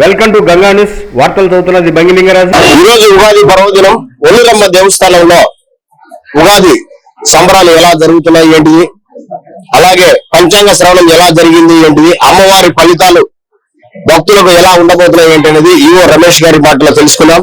Welcome to Ganga news వార్తలు చదువుతున్నది బంగిలింగరాజు ఈ రోజు ఉగాది పర్వదినం. ఒల్లిరమ్మ దేవస్థానంలో ఉగాది సంబరాలు ఎలా జరుగుతున్నాయి ఏంటిది? అలాగే పంచాంగ శ్రవణం ఎలా జరిగింది ఏంటిది? అమ్మవారి ఫలితాలు భక్తులకు ఎలా ఉండబోతున్నాయి ఏంటి అనేది ఈవో రమేష్ గారి మాటలో తెలుసుకుందాం.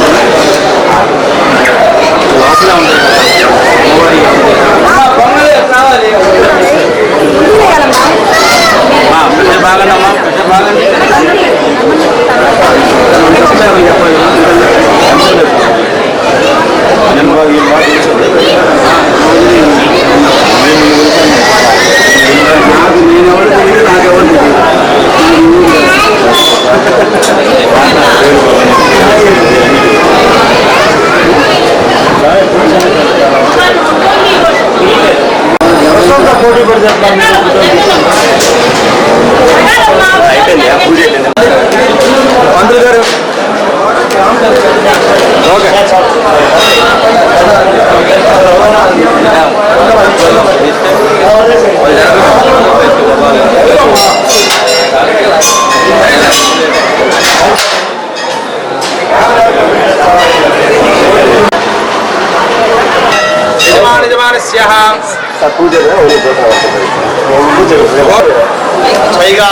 పైగా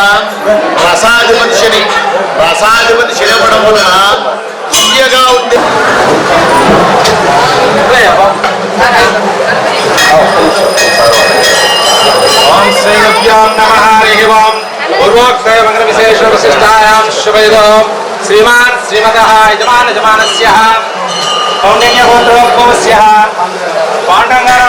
రసాధిపతి శని రసాధిపతి శని అవ్వడం వలన విద్యగా ఉంది ఓం శ్రీ గురుభ్యాం నమః హరి ఓం పూర్వోక్త మంగళ విశేష విశిష్టాయాం శుభయుగం శ్రీమాన్ శ్రీమతః యజమాన యజమానస్య కౌండిన్యగోత్రోద్భవస్య పాండంగారామదేశ్య ధర్మవత్తే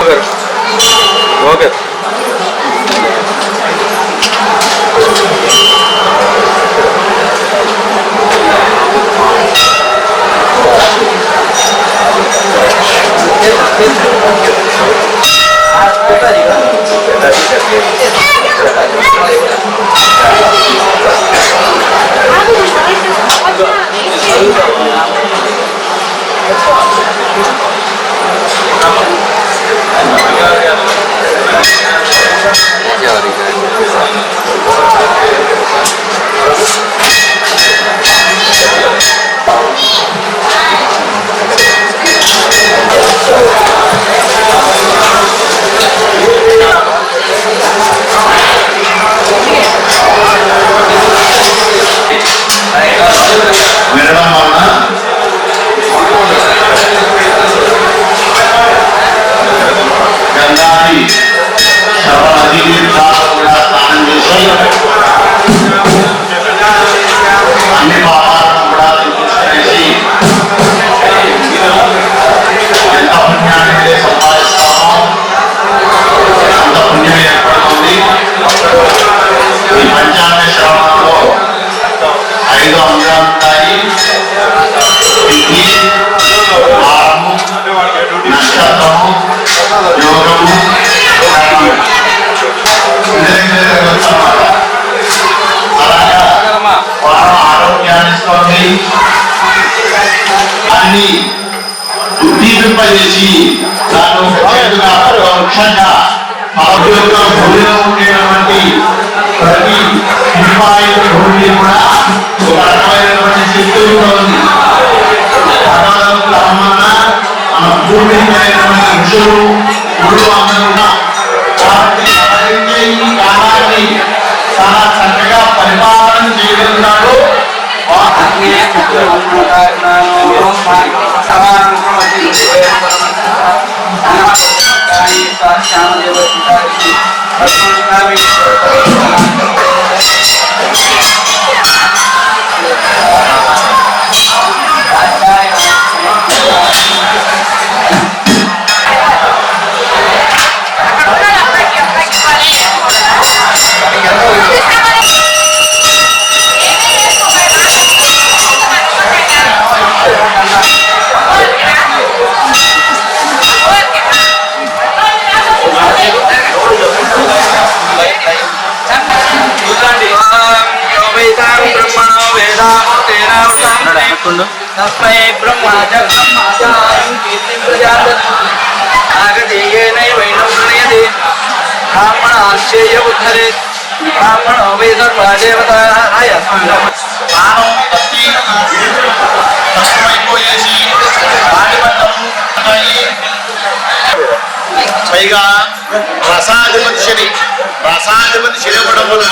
నదీ తీర్థాలు కూడా స్నానం చేసి అన్ని పాపాలను కూడా గురువు అందరూ కూడా కాబట్టి ఎవరైతే ఈ కాలాన్ని చాలా చక్కగా పరిపాలన చేయగలుగుతాడో వా- తస్మై బ్రహ్మాచ బ్రహ్మాచారం కీర్తిం ప్రజాదత్తు నాగదేయేనైవైనం ప్రణయతే. బ్రాహ్మణాశ్చేయ ఉద్ధరే బ్రాహ్మణో వై సర్వదేవతాయ స్నానం తప్పి కష్టమైపోయేసి పాటిపడ్డము పైగా రసాధిపతి శని రసాధిపతి శని ఇవ్వడం వల్ల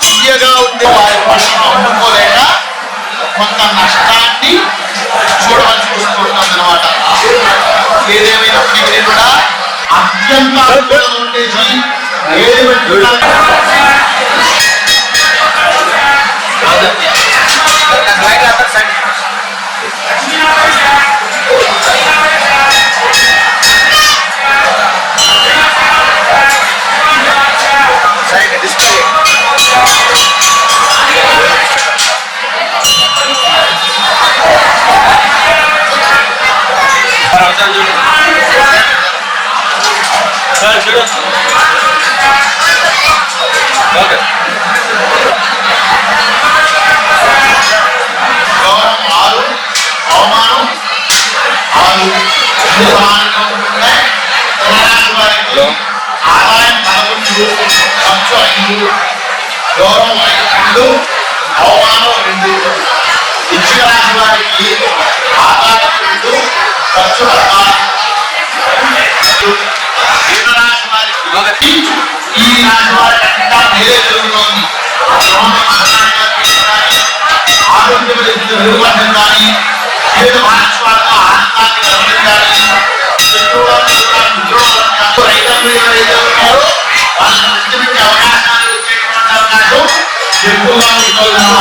తీయగా ఉండే వారి పనులను అమ్ముకోలేక కొంత నష్టాన్ని చూడవలసి వస్తుంది అనమాట ఏదేమైనప్పటికీ కూడా అత్యంత అనుకూలంగా ఉండేసి ఏది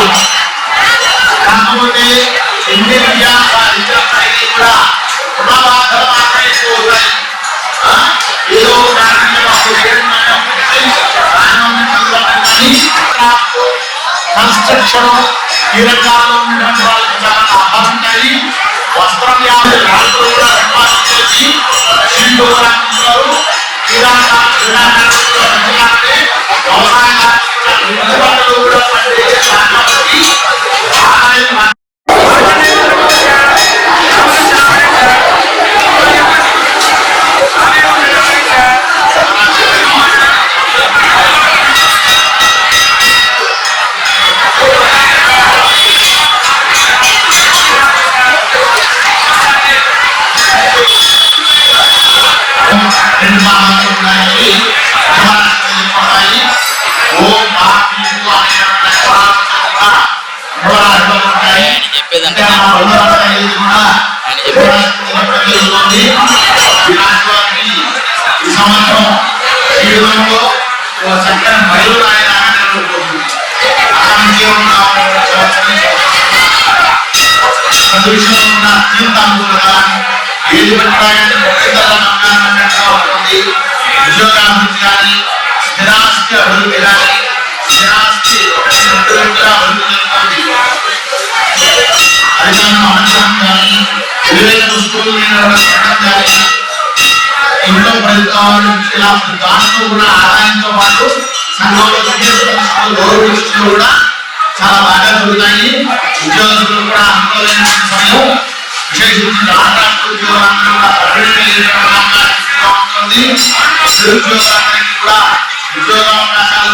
ఉంటుంది. ఆనందం కలగడం కానీ కన్స్ట్రక్షన్ ఈ రంగాల్లో ఉన్నటువంటి వాళ్ళకి చాలా లాభాలు ఉంటాయి వస్త్ర వ్యాపారం వాళ్ళు కూడా నిర్మాణం చేసి షీట్లు కూడా ఈ సంవత్సరం జీవితంలో ఒక చక్కని బయలు ఆయన విషయంలో ఉన్న అత్యంత అనుకూలంగా ఏది పెట్టాలంటే ఇంట్లో ఫలితాలు ఇలా దాంట్లో కూడా ఆదాయంతో పాటు సంఘంలో విద్యార్థులు గౌరవిస్తులు కూడా చాలా బాగా జరుగుతాయి ఉద్యోగస్తులు కూడా అనుకోలేనటువంటి సమయం విశేషించి కాంట్రాక్ట్ కూడా కూడా ఉద్యోగ అవకాశాలు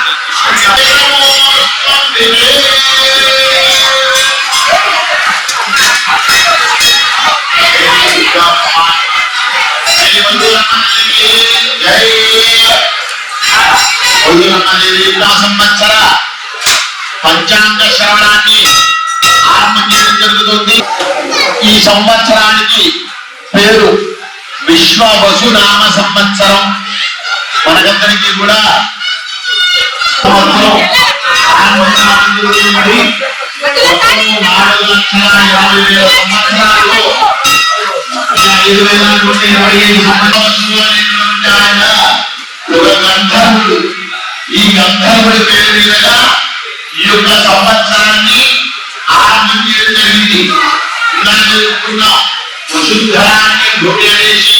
కీర్తన సంవత్సర పంచాంగ శ్రవణాన్ని ఆరంభించడం జరుగుతుంది. ఈ సంవత్సరానికి పేరు విశ్వ వసునామ సంవత్సరం. మనకందరికీ కూడా నాలుగు లక్షల వేల సంవత్సరాలు. ఐదు వేల నుండి ఇరవై ఐదు సంవత్సరాలు. ఆయన ఒక ఈ గంధర్వుడి పేరు మీదుగా ఈ యొక్క సంవత్సరాన్ని ఆరంభం చేయడం జరిగింది. ఇలా జరుగుతున్న వసుధరాన్ని భూమి అనేసి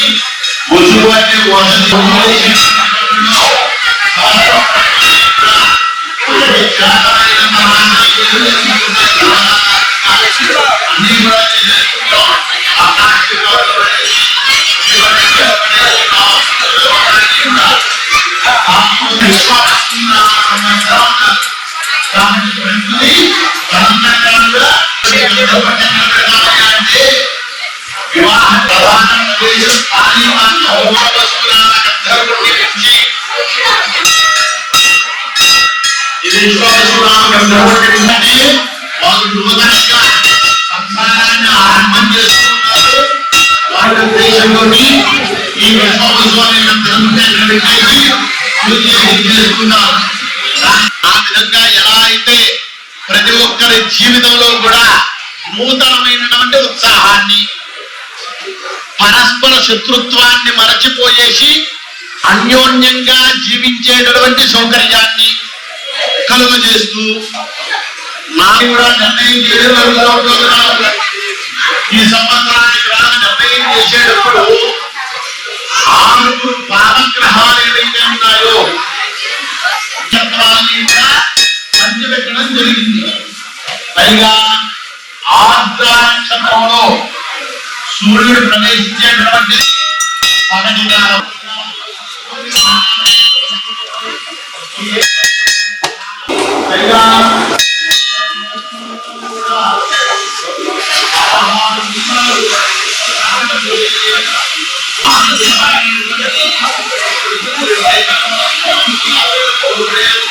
వసు అంటే వసతి అనేసి అన్ని కూడా వివాహ ప్రధాన ఉద్దేశం పాలి మాత్రం హోమవస్తువుల గంధర్వుడిని పెంచి ఇది విశ్వాసరామ గంధర్వుడిని పెంచి వాళ్ళు నూతనంగా సంసారాన్ని ఆరంభం చేస్తున్నారు వాళ్ళ ఉద్దేశంలోని ఈ విశ్వాసరామ గంధర్వుడిని పెట్టేసి పూజ చేసుకున్నారు ఆ విధంగా ఎలా అయితే ప్రతి ఒక్కరి జీవితంలో కూడా నూతనమైనటువంటి ఉత్సాహాన్ని పరస్పర శత్రుత్వాన్ని మరచిపోయేసి అన్యోన్యంగా జీవించేటటువంటి సౌకర్యాన్ని కలుగజేస్తూ నాకు కూడా నిర్ణయం చేయడం ఈ సంవత్సరానికి రాగా నిర్ణయం చేసేటప్పుడు ఆరుగురు పాదగ్రహాలు ఏవైతే ఉన్నాయో చక్రాన్ని కూడా పంచిపెట్టడం జరిగింది. పైగా ఆర్ద్ర నక్షత్రంలో సూర్యుడు ప్రవేశించేటువంటి పగటి కాలం. పైగా పూజ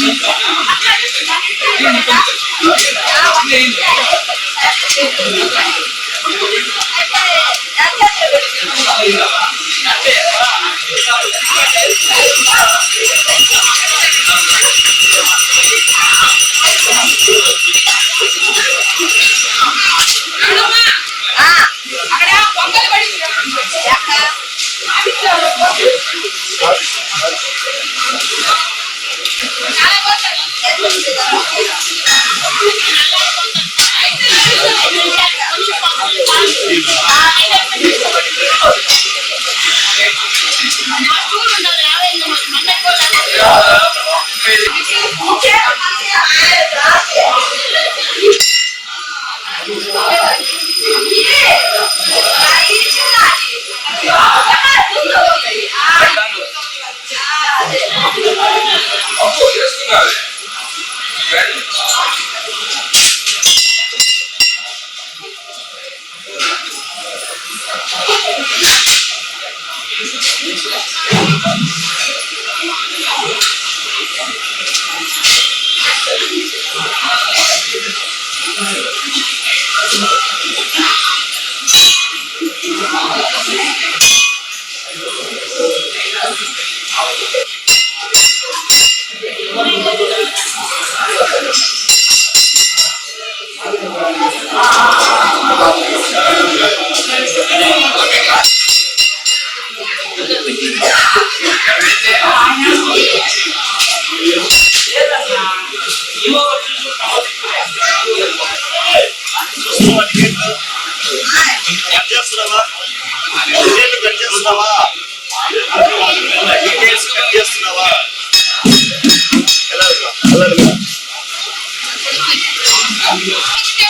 Thank you. Hello.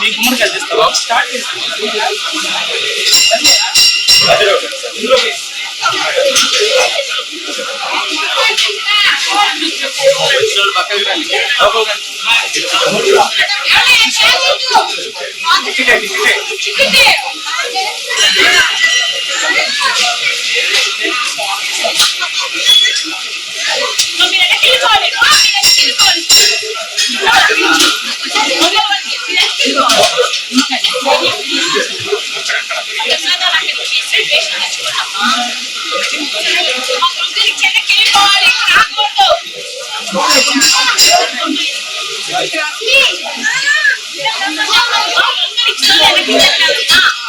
మీకు గుమ్మడికాయ తెస్తావా స్టార్ట్ మా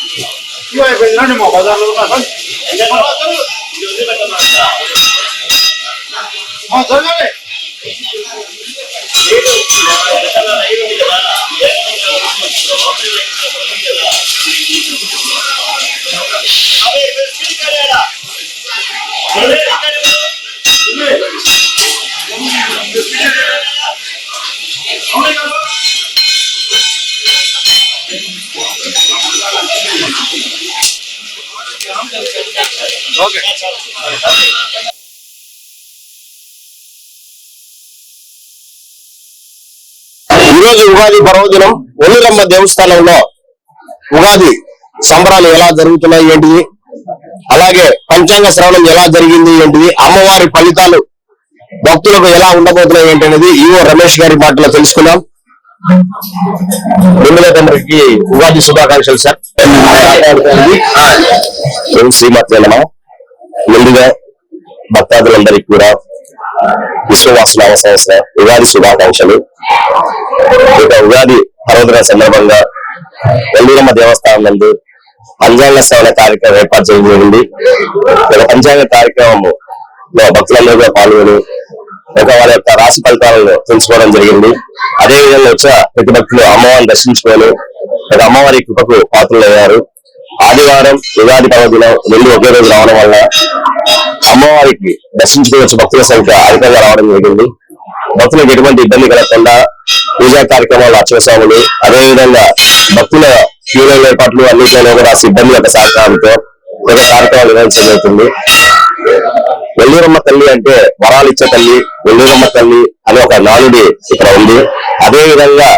సామాన్ అయితే అక్కడ పోయండి అమ్మవారి ఈ రోజు ఉగాది పర్వదినం ఒల్లిరమ్మ దేవస్థానంలో ఉగాది సంబరాలు ఎలా జరుగుతున్నాయి ఏంటిది? అలాగే పంచాంగ శ్రవణం ఎలా జరిగింది ఏంటిది? అమ్మవారి ఫలితాలు భక్తులకు ఎలా ఉండబోతున్నాయి ఏంటి అనేది ఈవో రమేష్ గారి మాటలో ముందుగా తమరికి ఉగాది శుభాకాంక్షలు సార్. శ్రీమతి ముందుగా భక్తాదులందరికీ కూడా విశ్వవాసనామ సంవత్సర ఉగాది శుభాకాంక్షలు. ఇక ఉగాది పర్వదిన సందర్భంగా ఎల్లూరమ్మ దేవస్థానం నందు పంచాంగ శ్రవణ కార్యక్రమం ఏర్పాటు చేయడం జరిగింది. ఒక పంచాంగ కార్యక్రమము భక్తులందరూ కూడా పాల్గొని ఒక వారి యొక్క రాశి ఫలితాలను తెలుసుకోవడం జరిగింది. అదే విధంగా వచ్చిన ప్రతి భక్తులు అమ్మవారిని దర్శించుకొని ఒక అమ్మవారి కృపకు పాత్రలయ్యారు. ఆదివారం ఉగాది పర్వదినం రెండు ఒకే రోజు రావడం వల్ల అమ్మవారికి దర్శించుకుని వచ్చే భక్తుల సంఖ్య అధికంగా రావడం జరిగింది. భక్తులకు ఎటువంటి ఇబ్బంది కలగకుండా పూజా కార్యక్రమాలు అర్చన అదేవిధంగా భక్తుల క్యూలైన్ ఏర్పాట్లు అన్నింటిలో కూడా సిబ్బంది యొక్క సహకారంతో ఒక కార్యక్రమాలు నిర్వహించడం జరుగుతుంది. వెల్లూరమ్మ తల్లి అంటే వరాలు ఇచ్చే తల్లి వెల్లూరమ్మ తల్లి అనే ఒక నానుడి ఇక్కడ ఉంది. అదే విధంగా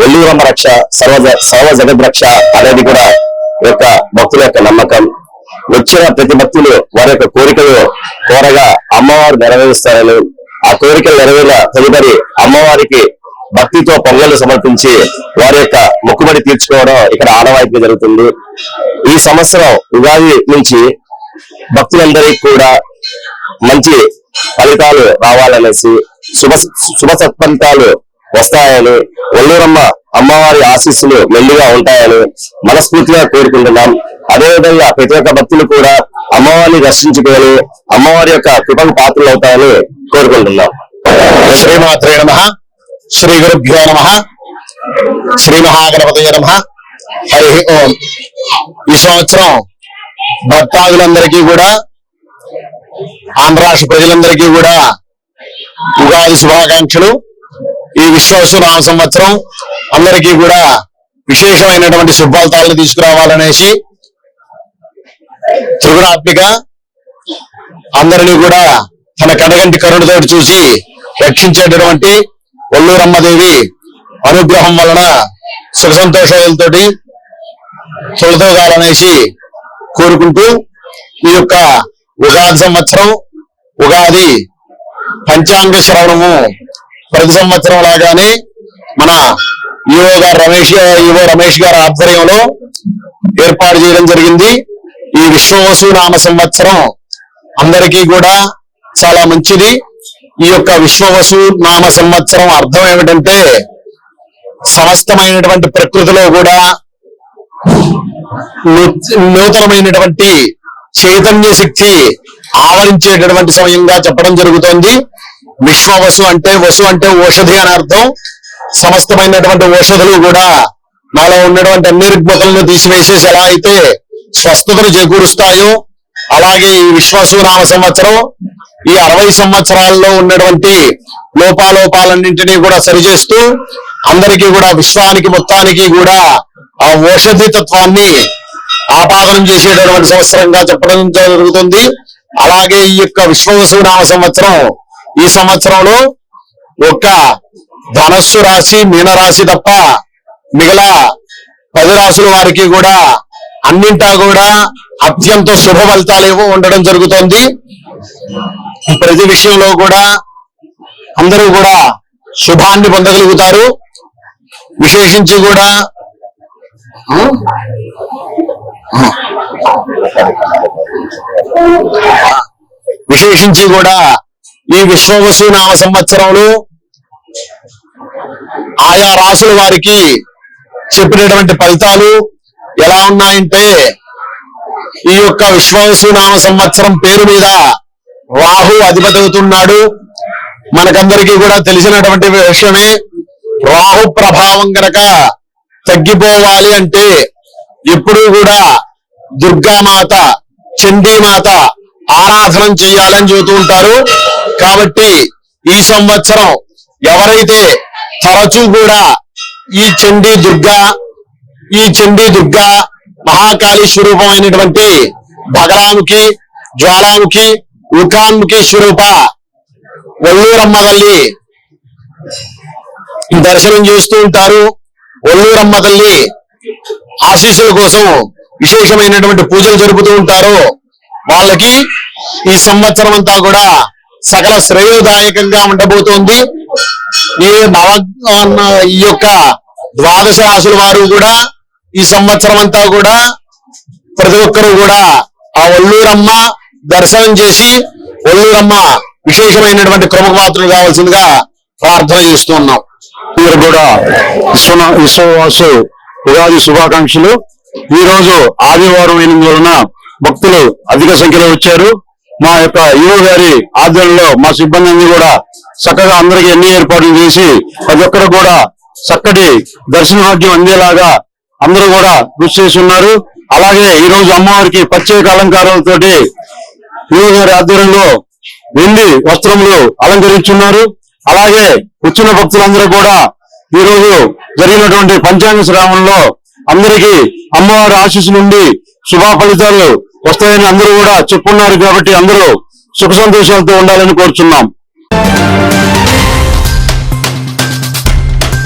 వెల్లూరమ్మ రక్ష సర్వ సర్వ జగద్ రక్ష అనేది కూడా యొక్క భక్తుల యొక్క నమ్మకం. వచ్చిన ప్రతి భక్తులు వారి యొక్క కోరికలు కోరగా అమ్మవారు నెరవేరుస్తారని ఆ కోరికలు నెరవేరిన తదుపరి అమ్మవారికి భక్తితో పొంగలు సమర్పించి వారి యొక్క మొక్కుబడి తీర్చుకోవడం ఇక్కడ ఆనవాయితీగా జరుగుతుంది. ఈ సంవత్సరం ఉగాది నుంచి భక్తులందరికీ కూడా మంచి ఫలితాలు రావాలనేసి శుభ శుభ సత్ఫలితాలు వస్తాయని ఒల్లూరమ్మ అమ్మవారి ఆశీస్సులు మెల్లిగా ఉంటాయని మనస్ఫూర్తిగా కోరుకుంటున్నాం. అదేవిధంగా ప్రతి ఒక్క భక్తులు కూడా అమ్మవారిని దర్శించుకొని అమ్మవారి యొక్క కృపకు పాత్రలు అవుతాయని కోరుకుంటున్నాం. శ్రీమాత్రే నమ. శ్రీ గురుభ్యో నమ. శ్రీ మహాగణపతయ నమ. హరి ఓం. ఈ సంవత్సరం భక్తాదులందరికీ కూడా ఆంధ్ర రాష్ట్ర ప్రజలందరికీ కూడా ఉగాది శుభాకాంక్షలు. ఈ విశ్వాసు నామ సంవత్సరం అందరికీ కూడా విశేషమైనటువంటి శుభఫలితాలను తీసుకురావాలనేసి త్రిగుణాత్మిక అందరినీ కూడా తన కడగంటి కరుణతో చూసి రక్షించేటటువంటి ఒల్లూరమ్మదేవి అనుగ్రహం వలన సుఖ సంతోషాలతో తొలతోగాలనేసి కోరుకుంటూ ఈ యొక్క ఉగాది సంవత్సరం ఉగాది పంచాంగ శ్రవణము ప్రతి సంవత్సరం లాగానే మన ఈవో గారు రమేష్ గారు ఈవో రమేష్ గారి ఆధ్వర్యంలో ఏర్పాటు చేయడం జరిగింది. ఈ విశ్వవసు నామ సంవత్సరం అందరికీ కూడా చాలా మంచిది. ఈ యొక్క విశ్వవసు నామ సంవత్సరం అర్థం ఏమిటంటే సమస్తమైనటువంటి ప్రకృతిలో కూడా నూ- నూతనమైనటువంటి చైతన్య శక్తి ఆవరించేటటువంటి సమయంగా చెప్పడం జరుగుతోంది. విశ్వవసు అంటే వసు అంటే ఔషధి అని అర్థం. సమస్తమైనటువంటి ఔషధులు కూడా నాలో ఉన్నటువంటి అన్ని రుగ్మతలను తీసివేసేసి ఎలా అయితే స్వస్థతను చేకూరుస్తాయో అలాగే ఈ విశ్వాసు నామ సంవత్సరం ఈ అరవై సంవత్సరాల్లో ఉన్నటువంటి లోపాలోపాలన్నింటినీ కూడా సరిచేస్తూ అందరికీ కూడా విశ్వానికి మొత్తానికి కూడా ఆ ఓషధి తత్వాన్ని ఆపాదనం చేసేటటువంటి సంవత్సరంగా చెప్పడం జరుగుతుంది. అలాగే ఈ యొక్క విశ్వవసునామ సంవత్సరం ఈ సంవత్సరంలో ఒక్క ధనస్సు రాశి మీనరాశి తప్ప మిగల పది రాశుల వారికి కూడా అన్నింటా కూడా అత్యంత శుభ ఫలితాలు ఉండడం జరుగుతోంది. ప్రతి విషయంలో కూడా అందరూ కూడా శుభాన్ని పొందగలుగుతారు. విశేషించి కూడా విశేషించి కూడా ఈ విశ్వవసు నామ సంవత్సరంలో ఆయా రాసుల వారికి చెప్పినటువంటి ఫలితాలు ఎలా ఉన్నాయంటే ఈ యొక్క విశ్వవసు నామ సంవత్సరం పేరు మీద రాహు అధిపతి అవుతున్నాడు మనకందరికీ కూడా తెలిసినటువంటి విషయమే రాహు ప్రభావం గనక తగ్గిపోవాలి అంటే ఎప్పుడూ కూడా దుర్గామాత చండీమాత ఆరాధన చేయాలని చెబుతూ ఉంటారు. కాబట్టి ఈ సంవత్సరం ఎవరైతే తరచూ కూడా ఈ చండీ దుర్గా ఈ చండీ దుర్గా మహాకాళి స్వరూపమైనటువంటి భగరాముఖి జ్వాలాముఖి ఉకాన్ముఖి స్వరూప ఒల్లూరమ్మ తల్లి దర్శనం చేస్తూ ఉంటారు. ఒల్లూరమ్మ తల్లి ఆశీస్సుల కోసం విశేషమైనటువంటి పూజలు జరుపుతూ ఉంటారు. వాళ్ళకి ఈ సంవత్సరం అంతా కూడా సకల శ్రేయోదాయకంగా ఉండబోతోంది. ఈ నవ ఈ యొక్క ద్వాదశ రాశుల వారు కూడా ఈ సంవత్సరం అంతా కూడా ప్రతి ఒక్కరు కూడా ఆ ఒల్లూరమ్మ దర్శనం చేసి ఒల్లూరమ్మ విశేషమైనటువంటి క్రమపాత్రలు కావాల్సిందిగా ప్రార్థన చేస్తున్నాం మీరు కూడా విశ్వన విశ్వవాసు ఉగాది శుభాకాంక్షలు. ఈ రోజు ఆదివారం అయినందువలన భక్తులు అధిక సంఖ్యలో వచ్చారు. మా యొక్క ఈవో గారి ఆధ్వర్యంలో మా సిబ్బంది కూడా చక్కగా అందరికీ ఎన్ని ఏర్పాట్లు చేసి ప్రతి ఒక్కరు కూడా చక్కటి దర్శనభాగ్యం అందేలాగా అందరూ కూడా కృషి చేసి ఉన్నారు. అలాగే ఈ రోజు అమ్మవారికి ప్రత్యేక అలంకారాలతోటి ఈవో గారి ఆధ్వర్యంలో వెండి వస్త్రములు అలంకరించున్నారు. అలాగే వచ్చిన భక్తులందరూ కూడా ఈ రోజు జరిగినటువంటి పంచాంగ శ్రావణంలో అందరికీ అమ్మవారి ఆశీస్సు నుండి శుభ ఫలితాలు వస్తాయని అందరూ కూడా చెప్పున్నారు కాబట్టి అందరూ సుఖ సంతోషాలతో ఉండాలని కోరుచున్నాం.